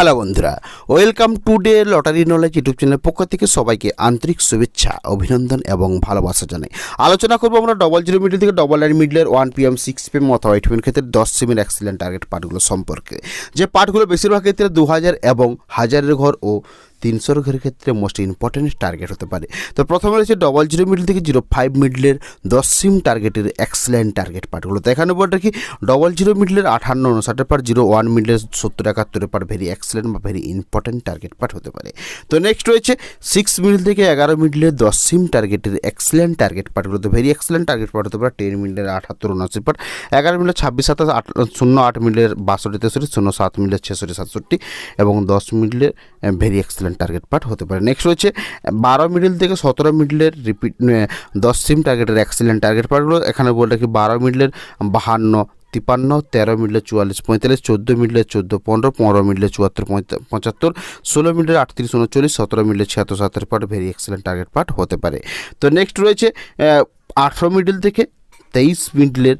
Hello বন্ধুরা welcome to the lottery knowledge YouTube চ্যানেলের পক্ষ থেকে সবাইকে আন্তরিক শুভেচ্ছা, অভিনন্দন এবং ভালোবাসা জানাই। আলোচনা করব আমরা ডবল জিরো মিডল থেকে double nine মিডলের one P M six P M অথবা এইট পিএম ক্ষেত্রে দশ সিমের অ্যাক্সিলেন্ট টার্গেট পার্টগুলো সম্পর্কে। যে পার্টগুলো বেশিরভাগ ক্ষেত্রে দু হাজার এবং হাজারের ঘর ও তিনশোর ঘরের ক্ষেত্রে মোস্ট ইম্পর্টেন্ট টার্গেট হতে পারে। তো প্রথমে রয়েছে ডবল জিরো মিডল থেকে জিরো ফাইভ মিডলের দশ সিম টার্গেটের এক্সেলেন্ট টার্গেট পার্টগুলো তো এখানে বলটা কি ডবল জিরো মিডলের আঠান্ন উনষাটের পার জিরো ওয়ান মিডলের সত্তর, একাত্তরের পার ভেরি এক্সেলেন্ট বা ভেরি ইম্পর্টেন্ট টার্গেট পার্ট হতে পারে। তো নেক্সট রয়েছে সিক্স মিডল থেকে এগারো মিডলের দশ সিম টার্গেটের এক্সেলেন্ট টার্গেট পার্টগুলো তো ভেরি এক্সেলেন্ট টার্গেট পার্ট হতে পারে। টেন মিডলের আঠাত্তর উনআশি পার এগারো মিডলের ছাব্বিশ, সাতাশ, আট, শূন্য, আট মিডলের বাষট্টি, তেষট্টি, শূন্য, সাত মিডলের ছেষট্টি, সাতষট্টি এবং দশ মিডলের ভেরি এক্সেলেন্ট টার্গেট পার্ট হতে পারে। নেক্সট রয়েছে, বারো মিডিল থেকে সতেরো মিডলের রিপিট দশ সিম টার্গেটের এক্সেলেন্ট টার্গেট পার্টগুলো এখানে বলে রাখি বারো মিডলের বাহান্ন তিপান্ন তেরো মিডলে চুয়াল্লিশ, পঁয়তাল্লিশ, চোদ্দ মিডলে চোদ্দ, পনেরো পনেরো মিডলে চুয়াত্তর পঁচাত্তর, ষোলো মিডলে আটত্রিশ, উনচল্লিশ, সতেরো মিডলে ছিয়াত্তর সাতের part very excellent target part হতে পারে। তো নেক্সট রয়েছে আঠেরো মিডল থেকে তেইশ মিডলের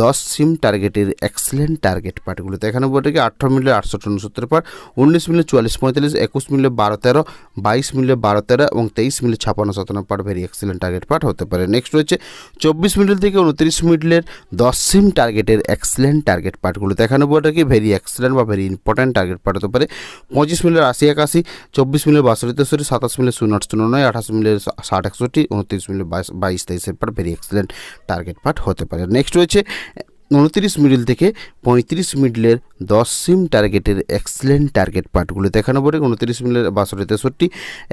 দশ সিম টার্গেটের এক্সেলেন্ট টার্গেট পার্টগুলোতে এখানে বলতে কি আঠারো মিলে আটষট্টি উনসত্তর পার উনিশ মিলে চুয়াল্লিশ পঁয়তাল্লিশ, একুশ মিলে বারো তেরো, বাইশ মিলে বারো তেরো এবং তেইশ মিলে ছাপান্ন সাতান্ন part very excellent target part হতে পারে। নেক্সট রয়েছে চব্বিশ মিডল থেকে উনত্রিশ মিডলের দশ সিম টার্গেটের এক্সেলেন্ট টার্গেট পার্টগুলোতে এখানে বলতে কি ভেরি এক্সেলেন্ট বা ভেরি ইম্পর্ট্যান্ট টার্গেট পার্ট হতে পারে। পঁচিশ মিলের আশি একাশি, চব্বিশ মিলে বাষট্টি তেষট্টি, সাতাশ মিলে শূন্য আট শূন্য নয়, আঠাশ মিলে ষাট একষট্টি, উনত্রিশ মিলে বাইশ বাইশ তেইশের part very excellent target part হতে পারে। নেক্সট রয়েছে উনত্রিশ মিডিল থেকে পঁয়ত্রিশ মিডলের দশ সিম টার্গেটের এক্সেলেন্ট টার্গেট পার্টগুলো দেখানো পড়ে উনত্রিশ মিলের বাষট্টি, তেষট্টি,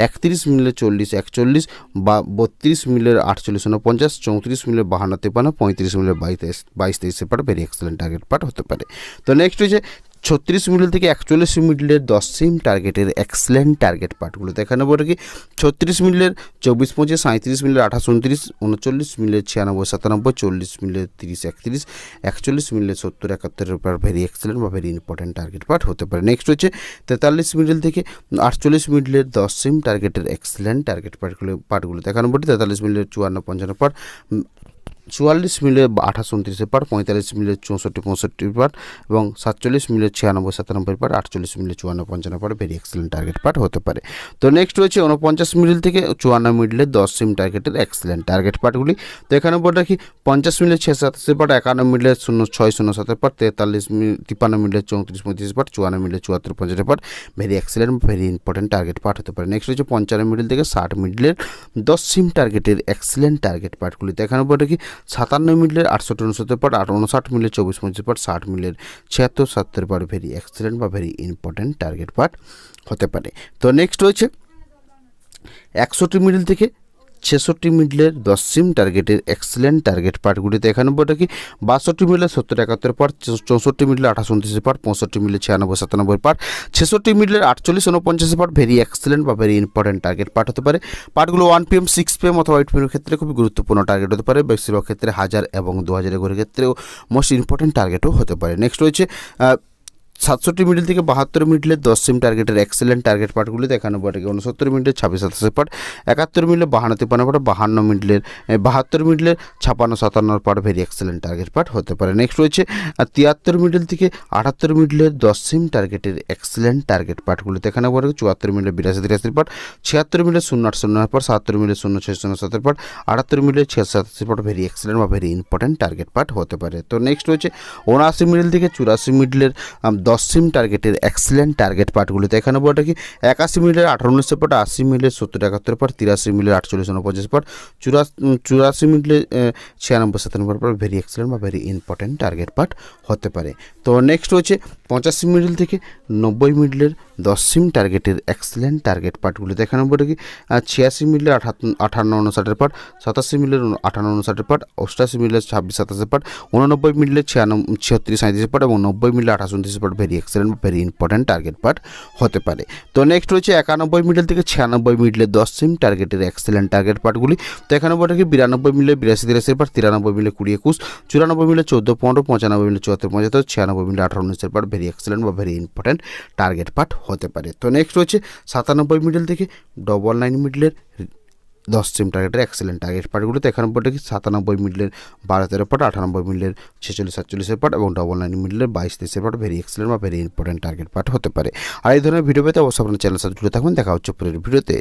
একত্রিশ মিলের চল্লিশ, একচল্লিশ বা বত্রিশ মিলের আটচল্লিশ উনপঞ্চাশ চৌত্রিশ মিলের বাহান্ন তেপান্ন পঁয়ত্রিশ মিলের বাইশ বাইশ, তেইশে part very excellent target part হতে পারে। তো নেক্সট হচ্ছে ছত্রিশ মিডল থেকে একচল্লিশ মিডলের দশ সিম টার্গেটের এক্সেলেন্ট টার্গেট পার্টগুলো দেখানো পড়ে কি? ছত্রিশ মিডলের চব্বিশ, পঁচিশ সাঁত্রিশ মিলের আঠাশ উনত্রিশ উনচল্লিশ মিলের ছিয়ানব্বই, সাতানব্বই, চল্লিশ মিলের তিরিশ, একত্রিশ, একচল্লিশ মিলের সত্তর, একাত্তরের উপর ভেরি এক্সেলেন্ট বা ভেরি ইম্পর্টেন্ট টার্গেট পার্ট হতে পারে। নেক্সট হচ্ছে তেতাল্লিশ মিডল থেকে আটচল্লিশ মিডলের দশ সিম টার্গেটের এক্সেলেন্ট টার্গেট পার্টগুলো পার্টগুলো দেখানো পড়ে তেতাল্লিশ মিলের চুয়ান্ন, পঞ্চান্ন পার চুয়াল্লিশ মিলে আঠাশ উনত্রিশের পার, পঁয়তাল্লিশ মিলে চৌষট্টি পঁয়ষট্টি পার এবং সাতচল্লিশ মিলে ছিয়ানব্বই সাতানব্বই পার, আটচল্লিশ মিলে চুয়ান্ন পঞ্চান্ন part very excellent target part হতে পারে। তো নেক্সট রয়েছে উনপঞ্চাশ মিডল থেকে চুয়ান্ন মিডলে দশ সিম টার্গেটের এক্সেলেন্ট টার্গেট পার্টগুলি তো এখানে বলে রাখি, পঞ্চাশ মিলে ছিয়া সাতাশি পার, একান্ন মিডলে শূন্য ছয় শূন্য সাতের পার, তেতাল্লিশ মিনিট তিপ্পান্ন মিডলে চৌত্রিশ পঁয়ত্রিশ পার, চুয়ান্ন মিডলে চুয়াত্তর পঞ্চাশ part very excellent very important target part হতে পারে। নেক্সট রয়েছে পঞ্চান্ন মিডিল থেকে ষাট মিডলের দশ সিম টার্গেটের এক্সেলেন্ট টার্গেট পার্টগুলি তো এখানে বলে রাখি সাতান্ন মিলের আটষট্টি উনসত্তর পার্ট উনষাট মিলের চব্বিশ পঁচিশ পার, ষাট মিলের ছিয়াত্তর সাতের পার ভেরি এক্সেলেন্ট বা ভেরি ইম্পর্টেন্ট টার্গেট পার্ট হতে পারে। তো নেক্সট রয়েছে একষট্টি মিডিল থেকে ছেষট্টি মিডলের দশ সিম টার্গেটের এক্সেলেন্ট টার্গেট পার্টগুলিতে এখানে বলতে কি, বাষট্টি মিলে সত্তর একাত্তর পার চৌষট্টি মিডলে আঠাশ উনত্রিশ পার পঁয়ষট্টি মিলে ছিয়ানব্বই সাতানব্বই পার ছেষট্টি মিডলের আটচল্লিশ উনপঞ্চাশ পার ভেরি এক্সেলেন্ট বা ভেরি ইম্পর্টেন্ট টার্গেট পার্ট হতে পারে। পার্টগুলো ওয়ান পিএম সিক্স পিএম অথবা এইট পিএমের ক্ষেত্রে খুবই গুরুত্বপূর্ণ টার্গেট হতে পারে। বেশিরভাগ ক্ষেত্রে হাজার এবং দু হাজারের ঘরের ক্ষেত্রেও মোস্ট ইম্পর্টেন্ট টার্গেটও হতে পারে। নেক্সট রয়েছে সাতষট্টি মিডল থেকে বাহাত্তর মিডলে দশ সিম টার্গেটের এক্সেলেন্ট টার্গেট পার্টগুলি দেখানো পড়ে উনসত্তর মিনিটের ছাব্বিশ সাতাশি পার্ট একাত্তর মিডলে বাহান্ন তিপ্পান্ন পার্ট বাহান্ন মিডলের এ, বাহাত্তর মিডলের ছাপান্ন সাতান্ন part very excellent target part হতে পারে নেক্সট রয়েছে তিয়াত্তর মিডল থেকে আটাত্তর মিডলের দশ সিম টার্গেটের এক্সেলেন্ট টার্গেট পার্টগুলি দেখানো পড়ে চুয়াত্তর মিডলে বিরাশি তিরাশি পার্ট ছিয়াত্তর মিডলে শূন্য আট শূন্য পার্ট সাতাত্তর মিডলে শূন্য ছয় শূন্য সাতের পার্ট আটাত্তর মিডলে ছিয়াশি সাতাশি পার্ট ভেরি এক্সেলেন্ট বা ভেরি ইম্পর্টেন্ট টার্গেট পার্ট হতে পারে তো নেক্সট রয়েছে উনআশি মিডল থেকে চুরাশি মিডলের দশ সিম টার্গেটের এক্সেলেন্ট টার্গেট পার্টগুলিতে এখানে বলটা কি? একাশি মিনিটের আঠারো উনিশশো পার্ট আশি মিনিটের সত্তর একাত্তর পার্ট তিরাশি মিনিটের আটচল্লিশ উনপঞ্চাশ পার্ট চুরাশি চুরাশি মিনিটে ছিয়ানব্বই সাতানব্বই পার্ট ভেরি এক্সেলেন্ট বা ভেরি ইম্পর্টেন্ট টার্গেট পার্ট হতে পারে। তো নেক্সট হচ্ছে পঁচাশি মিডল থেকে নব্বই মিডলের দশ সিম টার্গেটের এক্সেলেন্ট টার্গেট পার্টগুলিতে এখানে বলটা কি? ছিয়াশি মিডলের আঠান্ন উনষাটের পার্ট সাতাশি মিডলের উন- আঠান্ন উনষাটের পার্ট অষ্টাশি মিডলের ছাব্বিশ সাতাশি পার্ট উননব্বই মিডলের ছিয়ানব্বই ছিয়াত্তরিশ সাঁত্রিশ পার্ট এবং নব্বই মিডলে আঠাশ উনত্রিশ part very excellent very important target part হতে পারে। তো নেক্সট রয়েছে একানব্বই মিডল থেকে ছিয়ানব্বই মিডলে দশ সিম টার্গেটের এক্সেলেন্ট টার্গেট পার্টগুলি তো এখানে বলটা কি বিরানব্বই মিলে বিরাশি তিরাশির পার্ট তিরানব্বই মিলে কুড়ি একুশ, চুরানব্বই মিলে চোদ্দ, পনেরো, পঁচানব্বই মিলে চুয়াত্তর, পঁচাত্তর, ছিয়ানব্বই মিলে আঠারো উনিশের পার্ট ভেরি এক্সেলেন্ট বা ভেরি ইম্পর্টেন্ট টার্গেট পার্ট হতে পারে। তো নেক্সট রয়েছে সাতানব্বই মিডল থেকে ডবল নাইন মিডলের দশ সিম টার্গেটের এক্সেলেন্ট টার্গেট পার্টগুলোতে একানব্বইটা কি সাতানব্বই মিডলের বারো তেরো পার্ট আটানব্বই মিডলের ছেচল্লিশ, সাতচল্লিশের পার্ট এবং ডবল নাইন মিডলের বাইশ তেইশের পার্ট ভেরি এক্সেলেন্ট বা ভেরি ইম্পর্টেন্ট টার্গেট পার্ট হতে পারে। আর এই ধরনের ভিডিও পেতে অবশ্যই আপনার চ্যানেল সাথে জুড়ে থাকবেন দেখা হচ্ছে পরের ভিডিওতে